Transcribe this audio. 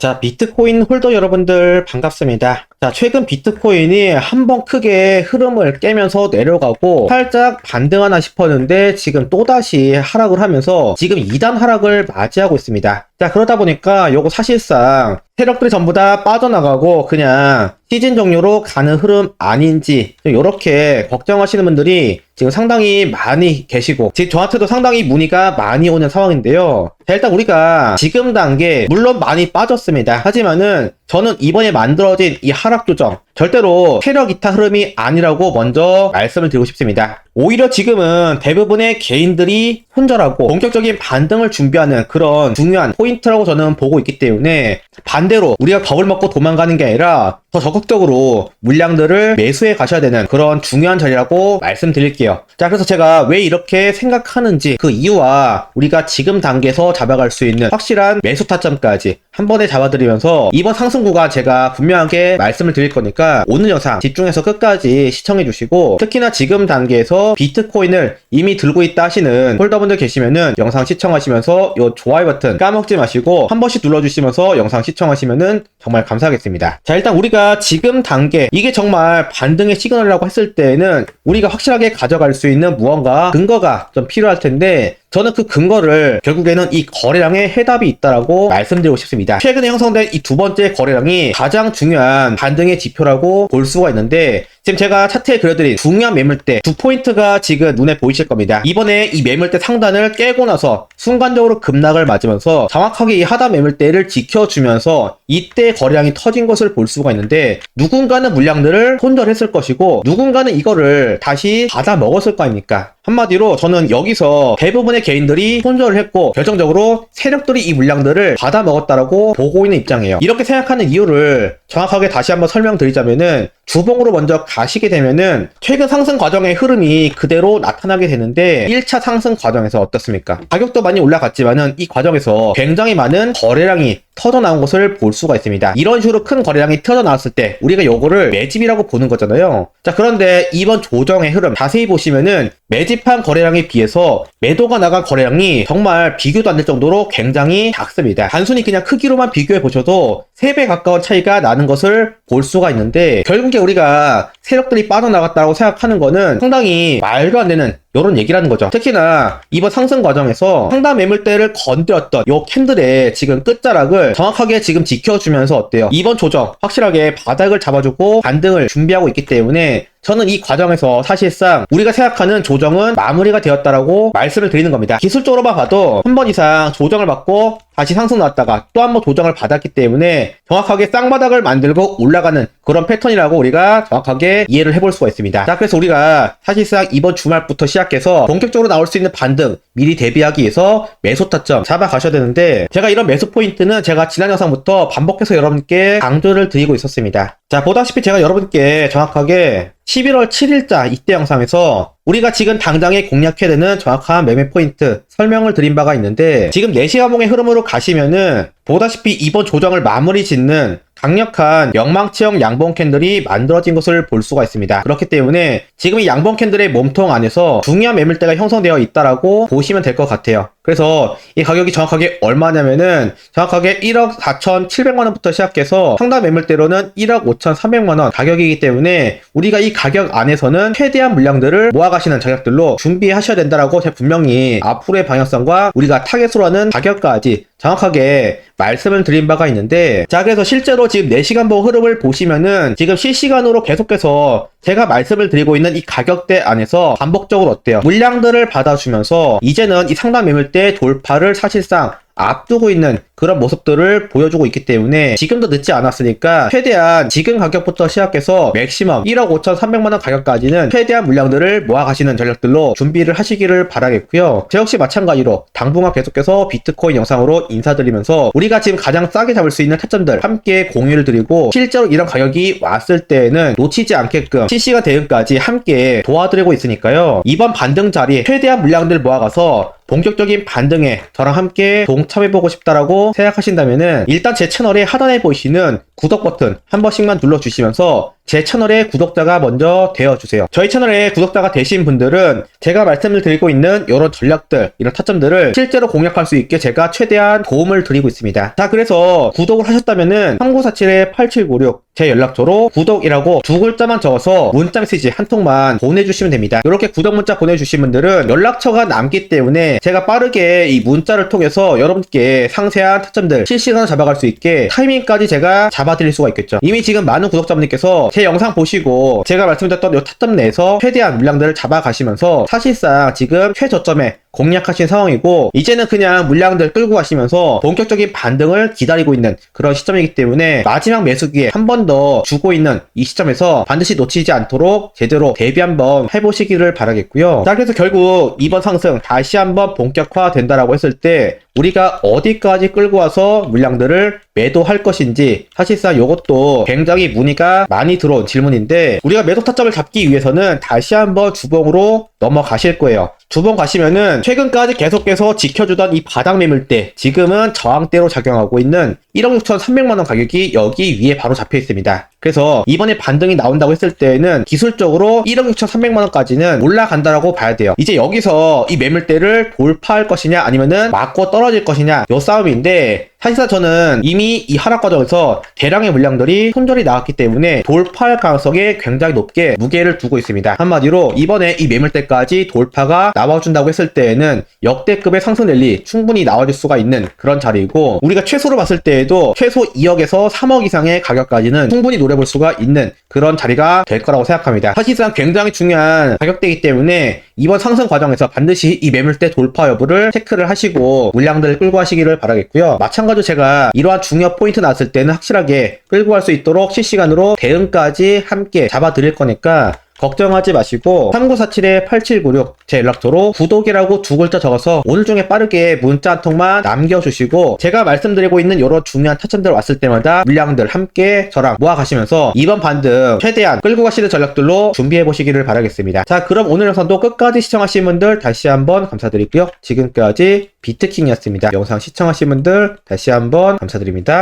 자, 비트코인 홀더 여러분들 반갑습니다. 자, 최근 비트코인이 한 번 크게 흐름을 깨면서 내려가고 살짝 반등하나 싶었는데 지금 또다시 하락을 하면서 지금 2단 하락을 맞이하고 있습니다. 자, 그러다 보니까 요거 사실상 세력들이 전부 다 빠져나가고 그냥 시즌 종료로 가는 흐름 아닌지 이렇게 걱정하시는 분들이 지금 상당히 많이 계시고 지금 저한테도 상당히 문의가 많이 오는 상황인데요. 자, 일단 우리가 지금 단계 물론 많이 빠졌습니다. 하지만은 저는 이번에 만들어진 이 하락 조정 절대로 세력 이타 흐름이 아니라고 먼저 말씀을 드리고 싶습니다. 오히려 지금은 대부분의 개인들이 손절하고 본격적인 반등을 준비하는 그런 중요한 포인트 라고 저는 보고 있기 때문에 반대로 우리가 겁을 먹고 도망가는 게 아니라 더 적극적으로 물량들을 매수해 가셔야 되는 그런 중요한 자리라고 말씀드릴게요. 자, 그래서 제가 왜 이렇게 생각하는지 그 이유와 우리가 지금 단계에서 잡아갈 수 있는 확실한 매수 타점까지 한 번에 잡아드리면서 이번 상승 구간 제가 분명하게 말씀을 드릴 거니까 오늘 영상 집중해서 끝까지 시청해 주시고 특히나 지금 단계에서 비트코인을 이미 들고 있다 하시는 홀더분들 계시면은 영상 시청하시면서 요 좋아요 버튼 까먹지 마시고 한 번씩 눌러주시면서 영상 시청하시면은 정말 감사하겠습니다. 자 일단 우리가 지금 단계 이게 정말 반등의 시그널이라고 했을 때는 우리가 확실하게 가져갈 수 있는 무언가 근거가 좀 필요할 텐데 저는 그 근거를 결국에는 이 거래량에 해답이 있다라고 말씀드리고 싶습니다. 최근에 형성된 이 두 번째 거래량이 가장 중요한 반등의 지표라고 볼 수가 있는데 지금 제가 차트에 그려드린 중요한 매물대 두 포인트가 지금 눈에 보이실 겁니다. 이번에 이 매물대 상단을 깨고 나서 순간적으로 급락을 맞으면서 정확하게 이 하단 매물대를 지켜주면서 이때 거래량이 터진 것을 볼 수가 있는데 누군가는 물량들을 손절했을 것이고 누군가는 이거를 다시 받아 먹었을 거 아닙니까? 한마디로 저는 여기서 대부분의 개인들이 손절을 했고 결정적으로 세력들이 이 물량들을 받아 먹었다라고 보고 있는 입장이에요. 이렇게 생각하는 이유를 정확하게 다시 한번 설명드리자면은 주봉으로 먼저 가시게 되면은 최근 상승 과정의 흐름이 그대로 나타나게 되는데 1차 상승 과정에서 어떻습니까? 가격도 많이 올라갔지만은 이 과정에서 굉장히 많은 거래량이 터져 나온 것을 볼 수가 있습니다. 이런 식으로 큰 거래량이 터져 나왔을 때 우리가 요거를 매집이라고 보는 거잖아요. 자, 그런데 이번 조정의 흐름 자세히 보시면은 매집한 거래량에 비해서 매도가 나간 거래량이 정말 비교도 안 될 정도로 굉장히 작습니다. 단순히 그냥 크기로만 비교해 보셔도 3배 가까운 차이가 나는 것을 볼 수가 있는데 결국에 우리가 세력들이 빠져나갔다고 생각하는 거는 상당히 말도 안 되는 이런 얘기라는 거죠. 특히나 이번 상승 과정에서 상단 매물대를 건드렸던 요 캔들의 지금 끝자락을 정확하게 지금 지켜주면서 어때요? 이번 조정 확실하게 바닥을 잡아주고 반등을 준비하고 있기 때문에 저는 이 과정에서 사실상 우리가 생각하는 조정은 마무리가 되었다라고 말씀을 드리는 겁니다. 기술적으로만 봐도 한 번 이상 조정을 받고 다시 상승 나왔다가 또 한 번 조정을 받았기 때문에 정확하게 쌍바닥을 만들고 올라가는 그런 패턴이라고 우리가 정확하게 이해를 해볼 수가 있습니다. 자, 그래서 우리가 사실상 이번 주말부터 시작해서 본격적으로 나올 수 있는 반등 미리 대비하기 위해서 매수 타점 잡아가셔야 되는데 제가 이런 매수 포인트는 제가 지난 영상부터 반복해서 여러분께 강조를 드리고 있었습니다. 자, 보다시피 제가 여러분께 정확하게 11월 7일자 이때 영상에서 우리가 지금 당장에 공략해야 되는 정확한 매매 포인트 설명을 드린 바가 있는데 지금 4시간봉의 흐름으로 가시면은 보다시피 이번 조정을 마무리 짓는 강력한 영망치형 양봉 캔들이 만들어진 것을 볼 수가 있습니다. 그렇기 때문에 지금 이 양봉 캔들의 몸통 안에서 중요한 매물대가 형성되어 있다라고 보시면 될 것 같아요. 그래서 이 가격이 정확하게 얼마냐면은 정확하게 1억 4,700만 원부터 시작해서 상단 매물대로는 1억 5,300만 원 가격이기 때문에 우리가 이 가격 안에서는 최대한 물량들을 모아가시는 자격들로 준비하셔야 된다라고 제가 분명히 앞으로의 방향성과 우리가 타겟으로 하는 가격까지 정확하게 말씀을 드린 바가 있는데 자 그래서 실제로 지금 4시간 보 흐름을 보시면은 지금 실시간으로 계속해서 제가 말씀을 드리고 있는 이 가격대 안에서 반복적으로 어때요? 물량들을 받아주면서 이제는 이 상단 매물대 돌파를 사실상 앞두고 있는 그런 모습들을 보여주고 있기 때문에 지금도 늦지 않았으니까 최대한 지금 가격부터 시작해서 맥시멈 1억 5,300만 원 가격까지는 최대한 물량들을 모아가시는 전략들로 준비를 하시기를 바라겠고요. 저 역시 마찬가지로 당분간 계속해서 비트코인 영상으로 인사드리면서 우리가 지금 가장 싸게 잡을 수 있는 타점들 함께 공유를 드리고 실제로 이런 가격이 왔을 때에는 놓치지 않게끔 실시간 대응까지 함께 도와드리고 있으니까요. 이번 반등 자리 최대한 물량들 모아가서 본격적인 반등에 저랑 함께 동참해보고 싶다라고 생각하신다면은 일단 제 채널의 하단에 보이시는 구독 버튼 한 번씩만 눌러주시면서 제 채널의 구독자가 먼저 되어주세요. 저희 채널의 구독자가 되신 분들은 제가 말씀을 드리고 있는 이런 전략들, 이런 타점들을 실제로 공략할 수 있게 제가 최대한 도움을 드리고 있습니다. 자, 그래서 구독을 하셨다면은 3947-8796제 연락처로 구독이라고 두 글자만 적어서 문자 메시지 한 통만 보내주시면 됩니다. 이렇게 구독 문자 보내주신 분들은 연락처가 남기 때문에 제가 빠르게 이 문자를 통해서 여러분께 상세한 타점들 실시간으로 잡아갈 수 있게 타이밍까지 제가 잡아 드릴 수가 있겠죠. 이미 지금 많은 구독자분들께서 제 영상 보시고 제가 말씀드렸던 이 타점 내에서 최대한 물량들을 잡아가시면서 사실상 지금 최저점에 공략하신 상황이고 이제는 그냥 물량들 끌고 가시면서 본격적인 반등을 기다리고 있는 그런 시점이기 때문에 마지막 매수기에 한 번 더 주고 있는 이 시점에서 반드시 놓치지 않도록 제대로 대비 한번 해보시기를 바라겠고요. 자 그래서 결국 이번 상승 다시 한번 본격화 된다라고 했을 때 우리가 어디까지 끌고 와서 물량들을 매도할 것인지 사실상 이것도 굉장히 문의가 많이 들어온 질문인데 우리가 매도 타점을 잡기 위해서는 다시 한번 주봉으로 넘어가실 거예요. 주봉 가시면은 최근까지 계속해서 지켜주던 이 바닥 매물대 지금은 저항대로 작용하고 있는 1억 6,300만 원 가격이 여기 위에 바로 잡혀 있습니다. 그래서 이번에 반등이 나온다고 했을 때는 기술적으로 1억 6,300만 원까지는 올라간다라고 봐야 돼요. 이제 여기서 이 매물대를 돌파할 것이냐 아니면은 맞고 떨어질 것이냐 요 싸움인데 사실상 저는 이미 이 하락 과정에서 대량의 물량들이 손절이 나왔기 때문에 돌파할 가능성이 굉장히 높게 무게를 두고 있습니다. 한마디로 이번에 이 매물대까지 돌파가 나와준다고 했을 때에는 역대급의 상승 랠리 충분히 나와줄 수가 있는 그런 자리이고 우리가 최소로 봤을 때에도 최소 2억에서 3억 이상의 가격까지는 충분히 노려볼 수가 있는 그런 자리가 될 거라고 생각합니다. 사실상 굉장히 중요한 가격대이기 때문에 이번 상승 과정에서 반드시 이 매물대 돌파 여부를 체크를 하시고 물량들을 끌고 하시기를 바라겠고요. 마찬가지로 제가 이러한 중요 포인트 나왔을 때는 확실하게 끌고 갈 수 있도록 실시간으로 대응까지 함께 잡아 드릴 거니까 걱정하지 마시고 3947-8796 제 연락처로 구독이라고 두 글자 적어서 오늘 중에 빠르게 문자 한 통만 남겨주시고 제가 말씀드리고 있는 이런 중요한 타점들 왔을 때마다 물량들 함께 저랑 모아가시면서 이번 반등 최대한 끌고 가시는 전략들로 준비해 보시기를 바라겠습니다. 자 그럼 오늘 영상도 끝까지 시청하신 분들 다시 한번 감사드리고요. 지금까지 비트킹이었습니다. 영상 시청하신 분들 다시 한번 감사드립니다.